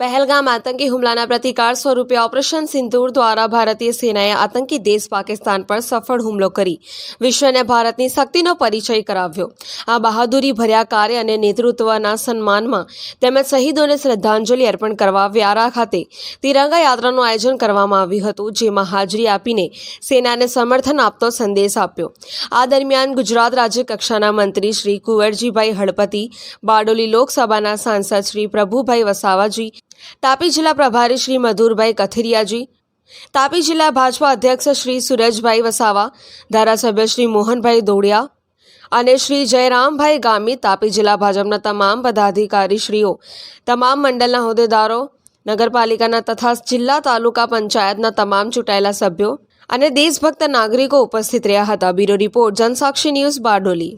પહેલગામ આતંકી હુમલાના પ્રતિકાર સ્વરૂપે ઓપરેશન સિંદૂર દ્વારા ભારતીય સેનાએ આતંકી દેશ પાકિસ્તાન પર સફળ હુમલો કરી વિશ્વને ભારતની શક્તિનો પરિચય કરાવ્યો. આ બહાદુરી ભર્યા કાર્ય અને નેતૃત્વના સન્માનમાં તેમજ શહીદોને શ્રદ્ધાંજલિ અર્પણ કરવા વ્યારા ખાતે તિરંગા યાત્રાનું આયોજન કરવામાં આવ્યું હતું, જેમાં હાજરી આપીને સેનાને સમર્થન આપતો સંદેશ આપ્યો. આ દરમિયાન ગુજરાત રાજ્ય કક્ષાના મંત્રી શ્રી કુંવરજીભાઈ હળપતિ, બારડોલી લોકસભાના સાંસદ શ્રી પ્રભુભાઈ વસાવાજી તાપી જિલ્લા પ્રભારી શ્રી મધુરભાઈ કથિરિયાજી, તાપી જિલ્લા ભાજપા અધ્યક્ષ શ્રી સુરજભાઈ વસાવા, ધારાસભ્ય શ્રી મોહનભાઈ દોડિયા અને શ્રી જયરામભાઈ ગામી તાપી જિલ્લા ભાજપના તમામ પદાધિકારીશ્રીઓ, તમામ મંડળના હોદ્દેદારો, નગરપાલિકાના તથા જિલ્લા તાલુકા પંચાયતના તમામ ચૂંટાયેલા સભ્યો અને દેશભક્ત નાગરિકો ઉપસ્થિત રહ્યા હતા. Bureau report, Jansakshi news Bardoli.